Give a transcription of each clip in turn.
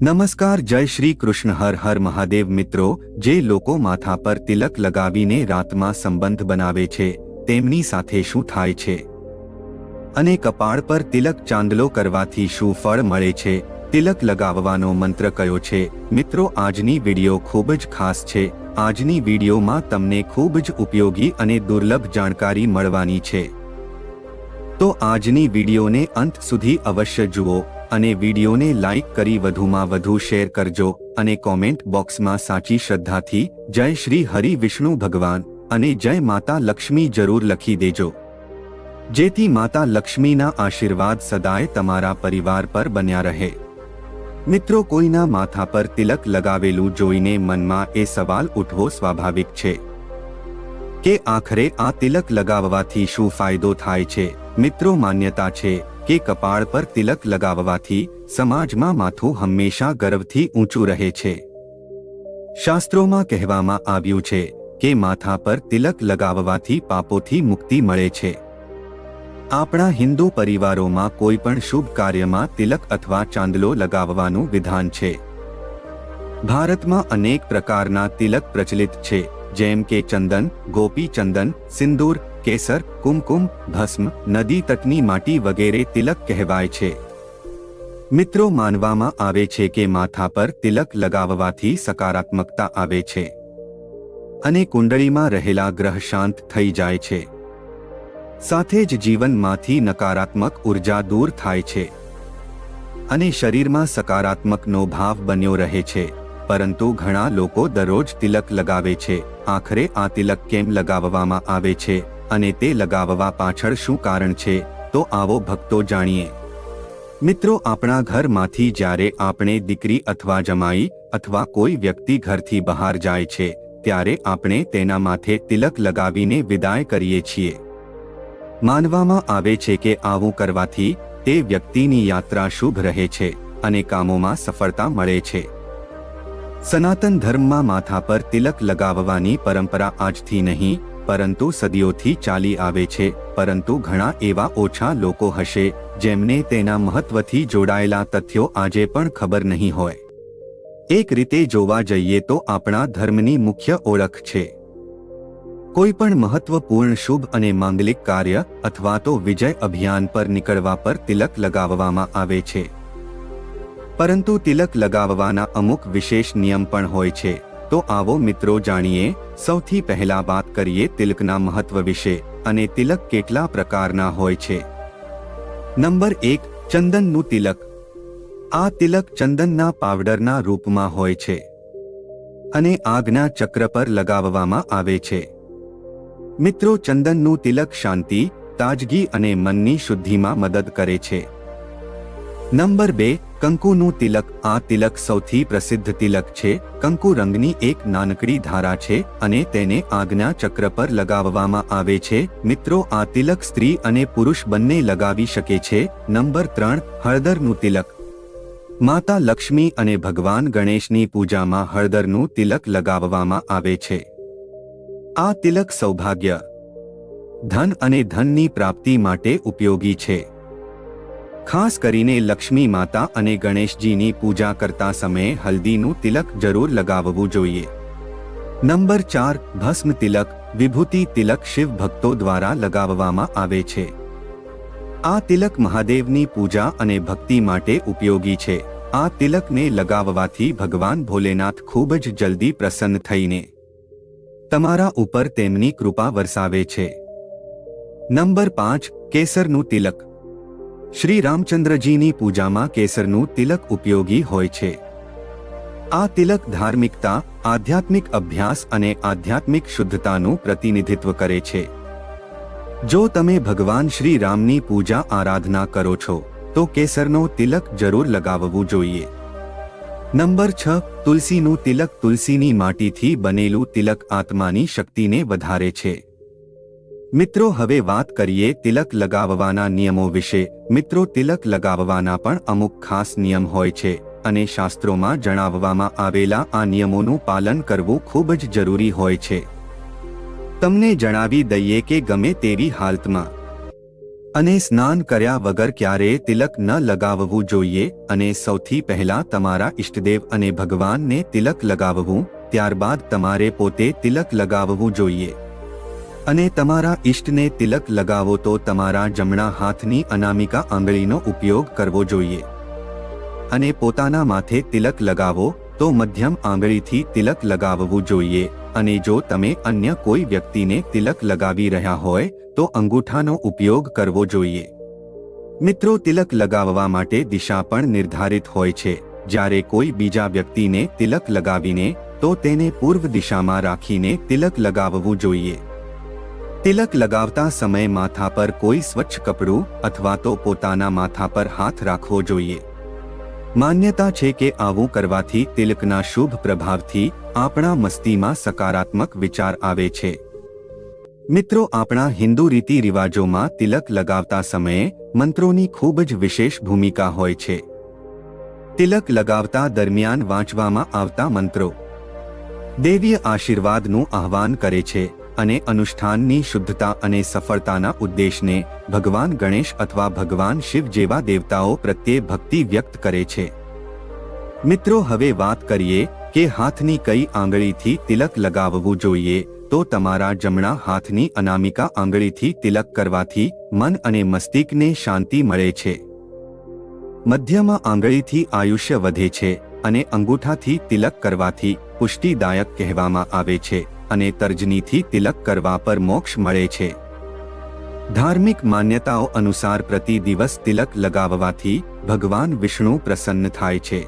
નમસ્કાર, જય શ્રી કૃષ્ણ, હર હર મહાદેવ મિત્રો. જે લોકો માથા પર તિલક લગાવીને રાતમાં સંબંધ બનાવે છે, તેમની સાથે શું થાય છે? અને કપાળ પર તિલક ચાંદલો કરવાથી શું ફળ મળે છે? તિલક લગાવવાનો મંત્ર કયો છે? મિત્રો, આજની વિડિયો ખૂબ જ ખાસ છે. આજની વિડીયોમાં તમને ખૂબ જ ઉપયોગી અને દુર્લભ જાણકારી મળવાની છે. તો આજની વિડીયોને અંત સુધી અવશ્ય જુઓ. અને વિડિયોને લાઇક કરી વધુમાં વધુ શેર કરજો અને કોમેન્ટ બોક્સમાં સાચી શ્રદ્ધાથી જય શ્રી હરિ વિષ્ણુ ભગવાન અને જય માતા લક્ષ્મી જરૂર લખી દેજો. જેથી માતા લક્ષ્મીના આશીર્વાદ સદાય તમારા પરિવાર પર બન્યા રહે. મિત્રો કોઈના માથા પર તિલક લગાવેલું જોઈને મનમાં એ સવાલ ઉઠવો સ્વાભાવિક છે. કે આખરે આ તિલક લગાવવાથી શું ફાયદો થાય છે? મિત્રો માન્યતા છે કે કપાળ પર તિલક લગાવવાથી સમાજમાં માથું હંમેશા ગર્વથી ઊંચું રહે છે. શાસ્ત્રોમાં કહેવામાં આવ્યું છે કે માથા પર તિલક લગાવવાથી પાપોથી મુક્તિ મળે છે. આપણા હિન્દુ પરિવારોમાં કોઈ પણ શુભ કાર્યમાં તિલક અથવા ચાંદલો લગાવવાનું વિધાન છે. ભારતમાં અનેક પ્રકારના તિલક પ્રચલિત છે. જેમ કે ચંદન, ગોપી ચંદન, સિંદૂર, કેસર, કુમકુમ, ભસ્મ, નદી તટની માટી વગેરે તિલક કહેવાય છે. મિત્રો માનવામાં આવે છે કે માથા પર તિલક લગાવવાથી સકારાત્મકતા આવે છે. અને કુંડળીમાં રહેલા ગ્રહ શાંત થઈ જાય છે. સાથે જ જીવનમાંથી નકારાત્મક ઊર્જા દૂર થાય છે. અને શરીરમાં સકારાત્મકનો ભાવ બન્યો રહે છે. પરંતુ ઘણા લોકો દરરોજ તિલક લગાવે છે. આખરે આ તિલક કેમ લગાવવામાં આવે છે અને તે લગાવવા પાછળ શું કારણ છે, તો આવો ભક્તો જાણીએ. મિત્રો, આપણા ઘરમાંથી જ્યારે આપણે દીકરી અથવા જમાઈ અથવા કોઈ વ્યક્તિ ઘરથી બહાર જાય છે, ત્યારે આપણે તેના માથે તિલક લગાવીને વિદાય કરીએ છીએ. માનવામાં આવે છે કે આવું કરવાથી તે વ્યક્તિની યાત્રા શુભ રહે છે અને કામોમાં સફળતા મળે છે. સનાતન ધર્મમાં માથા પર તિલક લગાવવાની પરંપરા આજથી નહીં, પરંતુ સદીઓથી ચાલી આવે છે, પરંતુ ઘણા એવા ઓછા લોકો હશે, જેમને તેના મહત્વથી જોડાયેલા તથ્યો આજે પણ ખબર નહીં હોય. એક રીતે જોવા જઈએ તો આપણા ધર્મની મુખ્ય ઓળખ છે. કોઈ પણ મહત્વપૂર્ણ શુભ અને માંગલિક કાર્ય અથવા તો વિજય અભિયાન પર નીકળવા પર તિલક લગાવવામાં આવે છે. પરંતુ તિલક લગાવવાના અમુક વિશેષ નિયમ પણ હોય છે. તો આવો મિત્રો જાણીએ, સૌથી પહેલા વાત કરીએ તિલકના મહત્વ વિશે, અને તિલક કેટલા પ્રકારના હોય છે. નંબર એક, ચંદનનું તિલક. આ તિલક ચંદનના પાવડરના રૂપમાં હોય છે. અને આગના ચક્ર પર લગાવવામાં આવે છે. મિત્રો, ચંદનનું તિલક શાંતિ, તાજગી અને મનની શુદ્ધિમાં મદદ કરે છે. નંબર બે, કંકુનું તિલક. આ તિલક સૌથી પ્રસિદ્ધ તિલક છે. કંકુ રંગની એક નાનકડી ધારા છે અને તેને આજ્ઞા ચક્ર પર લગાવવામાં આવે છે. મિત્રો, આ તિલક સ્ત્રી અને પુરુષ બંને લગાવી શકે છે. નંબર ત્રણ, હળદરનું તિલક. માતા લક્ષ્મી અને ભગવાન ગણેશની પૂજામાં હળદરનું તિલક લગાવવામાં આવે છે. આ તિલક સૌભાગ્ય, ધન અને ધનની પ્રાપ્તિ માટે ઉપયોગી છે. ખાસ કરીને લક્ષ્મી માતા અને ગણેશજીની પૂજા કરતા સમયે હલ્દીનું તિલક જરૂર લગાવવું જોઈએ. નંબર ચાર, ભસ્મ તિલક, વિભૂતિ તિલક શિવ ભક્તો દ્વારા લગાવવામાં આવે છે. આ તિલક મહાદેવની પૂજા અને ભક્તિ માટે ઉપયોગી છે. આ તિલકને લગાવવાથી ભગવાન ભોલેનાથ ખૂબ જ જલ્દી પ્રસન્ન થઈને તમારા ઉપર તેમની કૃપા વરસાવે છે. નંબર પાંચ, કેસરનું તિલક. શ્રી રામચંદ્રજીની પૂજામાં કેસરનું તિલક ઉપયોગી હોય છે. આ તિલક ધાર્મિકતા, આધ્યાત્મિક અભ્યાસ અને આધ્યાત્મિક શુદ્ધતાનું પ્રતિનિધિત્વ કરે છે. જો તમે ભગવાન શ્રી રામની પૂજા આરાધના કરો છો, તો કેસરનો તિલક જરૂર લગાવવું જોઈએ. નંબર છ, તુલસીનું તિલક તુલસીની માટીથી બનેલું તિલક આત્માની શક્તિને વધારે છે. મિત્રો, હવે વાત કરીએ તિલક લગાવવાના નિયમો વિશે. મિત્રો, તિલક લગાવવાના પણ અમુક ખાસ નિયમ હોય છે અને શાસ્ત્રોમાં જણાવવામાં આવેલા આ નિયમોનું પાલન કરવું ખૂબ જ જરૂરી હોય છે. તમને જણાવી દઈએ કે ગમે તેવી હાલતમાં અને સ્નાન કર્યા વગર ક્યારેય તિલક ન લગાવવું જોઈએ અને સૌથી પહેલા તમારા ઇષ્ટદેવ અને ભગવાનને તિલક લગાવવું, ત્યારબાદ તમારે પોતે તિલક લગાવવું જોઈએ. અને તમારા ઇષ્ટને તિલક લગાવો તો તમારા જમણા હાથની અનામિકા આંગળીનો ઉપયોગ કરવો જોઈએ. અને પોતાના માથે તિલક લગાવો તો મધ્યમ આંગળીથી તિલક લગાવવું જોઈએ. અને જો તમે અન્ય કોઈ વ્યક્તિને તિલક લગાવી રહ્યા હોય તો અંગૂઠાનો ઉપયોગ કરવો જોઈએ. મિત્રો, તિલક લગાવવા માટે દિશા પણ નિર્ધારિત હોય છે. જ્યારે કોઈ બીજા વ્યક્તિને તિલક લગાવીને તો તેને પૂર્વ દિશામાં રાખીને તિલક લગાવવું જોઈએ. તિલક લગાવતા સમયે માથા પર કોઈ સ્વચ્છ કપડું અથવા તો પોતાના માથા પર હાથ રાખવો જોઈએ. માન્યતા છે કે આવું કરવાથી તિલકના શુભ પ્રભાવથી આપણા મસ્તીમાં સકારાત્મક વિચાર આવે છે. મિત્રો, આપણા હિન્દુ રીતિ રિવાજોમાં તિલક લગાવતા સમયે મંત્રોની ખૂબ જ વિશેષ ભૂમિકા હોય છે. તિલક લગાવતા દરમિયાન વાંચવામાં આવતા મંત્રો. દેવીય આશીર્વાદનું આહ્વાન કરે છે. અને અનુષ્ઠાનની શુદ્ધતા અને સફળતાના ઉદ્દેશને ભગવાન ગણેશ અથવા ભગવાન શિવ જેવા દેવતાઓ પ્રત્યે ભક્તિ વ્યક્ત કરે છે. મિત્રો, હવે વાત કરીએ કે હાથની કઈ આંગળીથી તિલક લગાવવું જોઈએ, તો તમારા જમણા હાથની અનામિકા આંગળીથી તિલક કરવાથી મન અને મસ્તિષ્કને શાંતિ મળે છે. મધ્યમાં આંગળીથી આયુષ્ય વધે છે અને અંગૂઠાથી તિલક કરવાથી પુષ્ટિદાયક કહેવામાં આવે છે અને તર્જનીથી તિલક કરવા પર મોક્ષ મળે છે. ધાર્મિક માન્યતાઓ અનુસાર પ્રતિ દિવસ તિલક લગાવવાથી ભગવાન વિષ્ણુ પ્રસન્ન થાય છે.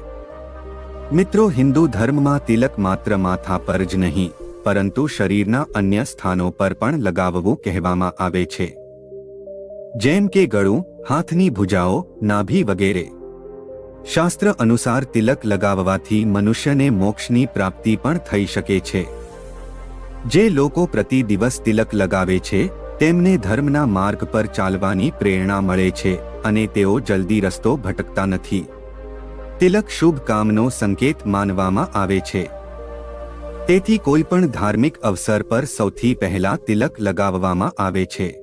મિત્રો, હિન્દુ ધર્મમાં તિલક માત્ર માથા પર જ નહીં, પરંતુ શરીરના અન્ય સ્થાનો પર પણ લગાવવું કહેવામાં આવે છે. જેમ કે ગળું, હાથની ભુજાઓ, નાભી વગેરે. શાસ્ત્ર અનુસાર તિલક લગાવવાથી મનુષ્યને મોક્ષની પ્રાપ્તિ પણ થઈ શકે છે. જે લોકો પ્રતિ દિવસ તિલક લગાવે છે, તેમને ધર્મના માર્ગ પર ચાલવાની પ્રેરણા મળે છે અને તેઓ જલ્દી રસ્તો ભટકતા નથી. તિલક શુભ કામનો સંકેત માનવામાં આવે છે. તેથી કોઈ પણ ધાર્મિક અવસર પર સૌથી પહેલા તિલક લગાવવામાં આવે છે.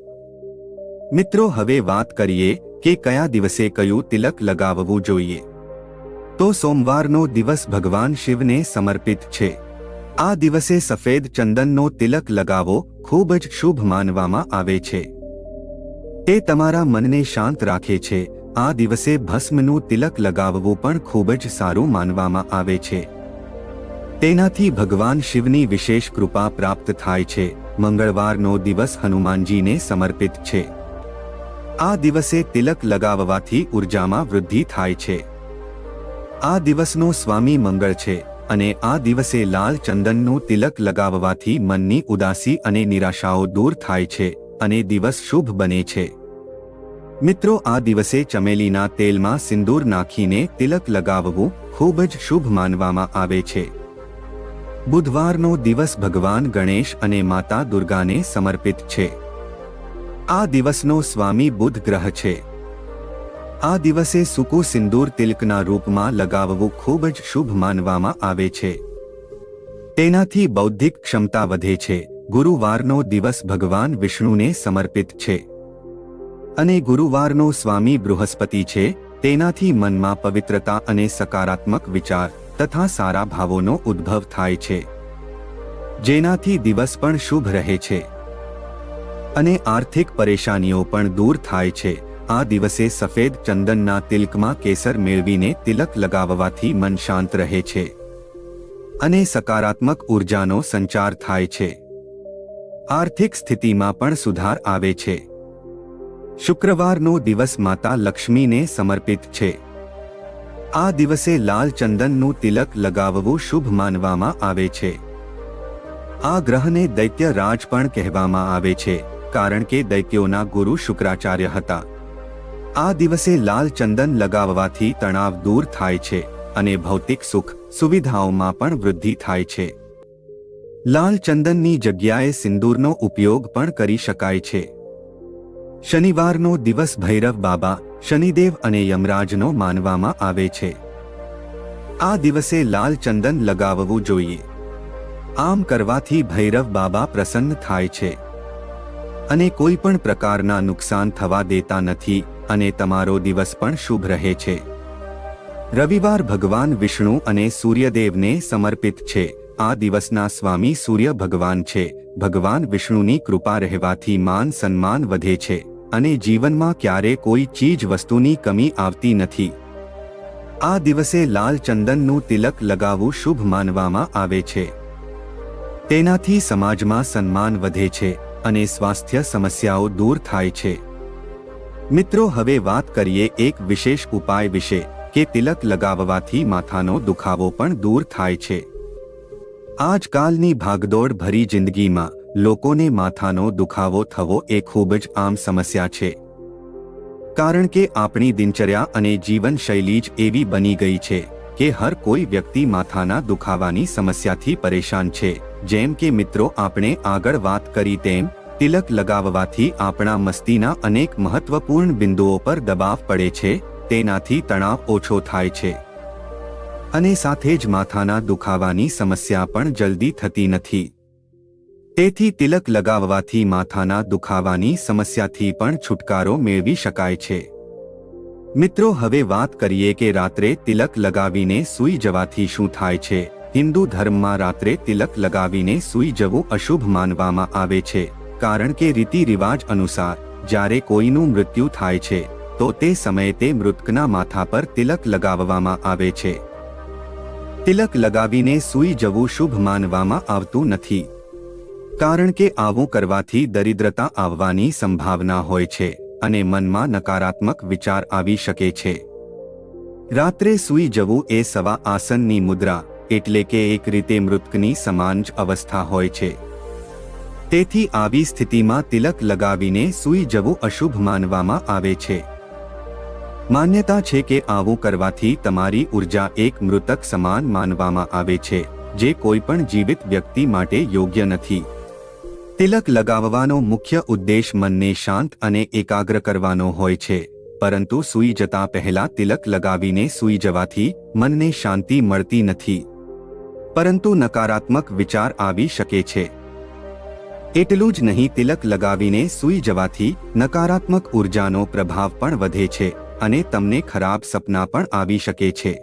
મિત્રો, હવે વાત કરીએ કે કયા દિવસે કયું તિલક લગાવવું જોઈએ? તો સોમવારનો દિવસ ભગવાન શિવને સમર્પિત છે. આ દિવસે સફેદ ચંદનનો તિલક લગાવો ખૂબ જ શુભ માનવામાં આવે છે. તે તમારા મનને શાંત રાખે છે. આ દિવસે ભસ્મનું તિલક લગાવવું પણ ખૂબ જ સારું માનવામાં આવે છે. તેનાથી ભગવાન શિવની વિશેષ કૃપા પ્રાપ્ત થાય છે. મંગળવારનો દિવસ હનુમાનજીને સમર્પિત છે. આ દિવસે તિલક લગાવવાથી ઉર્જામાં વૃદ્ધિ થાય છે. આ દિવસનો સ્વામી મંગળ છે અને આ દિવસે લાલ ચંદનનું તિલક લગાવવાથી મનની ઉદાસી અને નિરાશાઓ દૂર થાય છે અને દિવસ શુભ બને છે. મિત્રો, આ દિવસે ચમેલીના તેલમાં સિંદૂર નાખીને તિલક લગાવવું ખૂબ જ શુભ માનવામાં આવે છે. બુધવારનો દિવસ ભગવાન ગણેશ અને માતા દુર્ગાને સમર્પિત છે. આ દિવસનો સ્વામી બુધ ગ્રહ છે. આ દિવસે સુકુ સિંદૂર તિલકના રૂપમાં લગાવવું ખૂબ જ શુભ માનવામાં આવે છે. તેનાથી બૌદ્ધિક ક્ષમતા વધે છે. ગુરુવારનો દિવસ ભગવાન વિષ્ણુને સમર્પિત છે. અને ગુરુવારનો સ્વામી બૃહસ્પતિ છે, તેનાથી મનમાં પવિત્રતા અને સકારાત્મક વિચાર તથા સારા ભાવોનો ઉદ્ભવ થાય છે. જેનાથી દિવસ પણ શુભ રહે છે. અને આર્થિક પરેશાનીઓ પણ દૂર થાય છે. આ દિવસે સફેદ ચંદનના તિલકમાં કેસર મેળવીને તિલક લગાવવાથી મન શાંત રહે છે. અને સકારાત્મક ઉર્જાનો સંચાર થાય છે. આર્થિક સ્થિતિમાં પણ સુધાર આવે છે. શુક્રવારનો દિવસ માતા લક્ષ્મીને સમર્પિત છે. આ દિવસે લાલ ચંદનનું તિલક લગાવવું શુભ માનવામાં આવે છે. આ ગ્રહને દૈત્ય રાજ પણ કહેવામાં આવે છે. કારણ કે દૈત્યોના ગુરુ શુક્રાચાર્ય હતા. આ દિવસે લાલ ચંદન લગાવવાથી તણાવ દૂર થાય છે અને ભૌતિક સુખ સુવિધાઓમાં પણ વૃદ્ધિ થાય છે. લાલ ચંદનની જગ્યાએ સિંદૂરનો ઉપયોગ પણ કરી શકાય છે. શનિવારનો દિવસ ભૈરવ બાબા, શનિદેવ અને યમરાજનો માનવામાં આવે છે. આ દિવસે લાલ ચંદન લગાવવું જોઈએ. આમ કરવાથી ભૈરવ બાબા પ્રસન્ન થાય છે. અને કોઈ પણ પ્રકારના નુકસાન થવા દેતા નથી અને તમારો દિવસ પણ શુભ રહે છે. રવિવાર ભગવાન વિષ્ણુ અને સૂર્યદેવને સમર્પિત છે. આ દિવસના સ્વામી સૂર્ય ભગવાન છે. ભગવાન વિષ્ણુની કૃપા રહેવાથી માન સન્માન વધે છે અને જીવનમાં ક્યારે કોઈ ચીજ વસ્તુની કમી આવતી નથી. આ દિવસે લાલ ચંદનનું તિલક લગાવવું શુભ માનવામાં આવે છે. તેનાથી સમાજમાં સન્માન વધે છે. અને સ્વાસ્થ્ય સમસ્યાઓ દૂર થાય છે. મિત્રો, હવે વાત કરીએ એક વિશેષ ઉપાય વિશે, કે તિલક લગાવવાથી માથાનો દુખાવો પણ દૂર થાય છે. આજકાલની ભાગદોડ ભરી જિંદગીમાં, લોકોને માથાનો દુખાવો થવો એ ખૂબ જ આમ સમસ્યા છે. કારણ કે આપણી દિનચર્યા અને જીવનશૈલી જ એવી બની ગઈ છે, કે હર કોઈ વ્યક્તિ માથાના દુખાવાની સમસ્યાથી પરેશાન છે. જેમ કે મિત્રો, આપણે આગળ વાત કરી તેમ, તિલક લગાવવાથી આપણા મસ્તીના અનેક મહત્વપૂર્ણ બિંદુઓ પર દબાવ પડે છે, તેનાથી તણાવ ઓછો થાય છે. અને સાથે જ માથાના દુખાવાની સમસ્યા પણ જલ્દી થતી નથી. તેથી તિલક લગાવવાથી માથાના દુખાવાની સમસ્યાથી પણ છુટકારો મેળવી શકાય છે. મિત્રો, હવે વાત કરીએ કે રાત્રે તિલક લગાવીને સૂઈ જવાથી શું થાય છે. હિન્દુ ધર્મમાં રાત્રે તિલક લગાવીને સૂઈ જવું અશુભ માનવામાં આવે છે, કારણ કે રીતિ રિવાજ અનુસાર, જ્યારે કોઈનું મૃત્યુ થાય છે, તો તે સમયે તે મૃતકના માથા પર તિલક લગાવવામાં આવે છે. તિલક લગાવીને સૂઈ જવું શુભ માનવામાં આવતું નથી. કારણ કે આવું કરવાથી દરિદ્રતા આવવાની સંભાવના હોય છે, અને મનમાં નકારાત્મક વિચાર આવી શકે છે. રાત્રે સૂઈ જવું એ સવા આસનની મુદ્રા એટલે કે એક રીતે મૃતકની સમાન જ અવસ્થા હોય છે. તેથી આવી સ્થિતિમાં તિલક લગાવીને સૂઈ જવું અશુભ માનવામાં આવે છે. માન્યતા છે કે આવું કરવાથી તમારી ઊર્જા એક મૃતક સમાન માનવામાં આવે છે, જે કોઈપણ જીવિત વ્યક્તિ માટે યોગ્ય નથી. તિલક લગાવવાનો મુખ્ય ઉદ્દેશ મનને શાંત અને એકાગ્ર કરવાનો હોય છે, પરંતુ સૂઈ જતા પહેલા તિલક લગાવીને સૂઈ જવાથી મનને શાંતિ મળતી નથી. પરંતુ નકારાત્મક વિચાર આવી શકે છે. એટલું જ નહીં, તિલક લગાવીને સૂઈ જવાથી નકારાત્મક ઉર્જાનો પ્રભાવ પણ વધે છે અને તમને ખરાબ સપના પણ આવી શકે છે.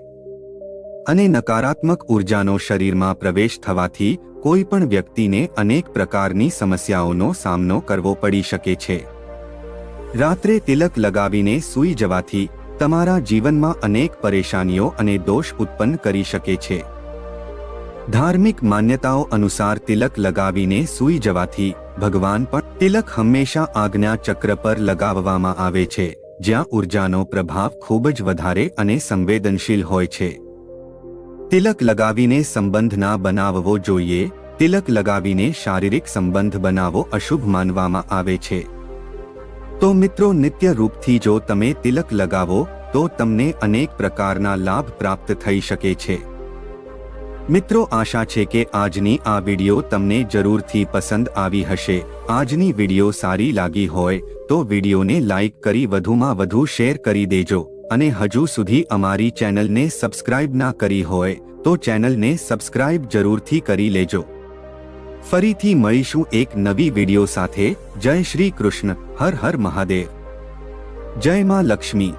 અને નકારાત્મક ઉર્જાનો શરીરમાં પ્રવેશ થવાથી કોઈ પણ વ્યક્તિને અનેક પ્રકારની સમસ્યાઓનો સામનો કરવો પડી શકે છે. રાત્રે તિલક લગાવીને સૂઈ જવાથી તમારા જીવનમાં અનેક પરેશાનીઓ અને દોષ ઉત્પન્ન કરી શકે છે. ધાર્મિક માન્યતાઓ અનુસાર તિલક લગાવીને સૂઈ જવાથી ભગવાન પણ તિલક હંમેશા આજ્ઞા ચક્ર પર લગાવવામાં આવે છે, જ્યાં ઉર્જાનો પ્રભાવ ખૂબ જ વધારે અને સંવેદનશીલ હોય છે. તિલક લગાવીને સંબંધ ના બનાવવો જોઈએ, તિલક લગાવીને શારીરિક સંબંધ બનાવવો અશુભ માનવામાં આવે છે. તો મિત્રો નિત્ય રૂપથી જો તમે તિલક લગાવો, તો તમને અનેક પ્રકારના લાભ પ્રાપ્ત થઈ શકે છે. મિત્રો, આશા છે કે આજની આ વીડિયો તમને જરૂરથી પસંદ આવી હશે. આજની વીડિયો સારી લાગી હોય તો વિડીયોને લાઇક કરી વધુમાં વધુ શેર કરી દેજો. અને હજુ સુધી અમારી ચેનલને સબસ્ક્રાઇબ ના કરી હોય તો ચેનલને સબસ્ક્રાઇબ જરૂરથી કરી લેજો. ફરીથી મળીશું એક નવી વીડિયો સાથે. જય શ્રી કૃષ્ણ. હર હર મહાદેવ. જય માં લક્ષ્મી.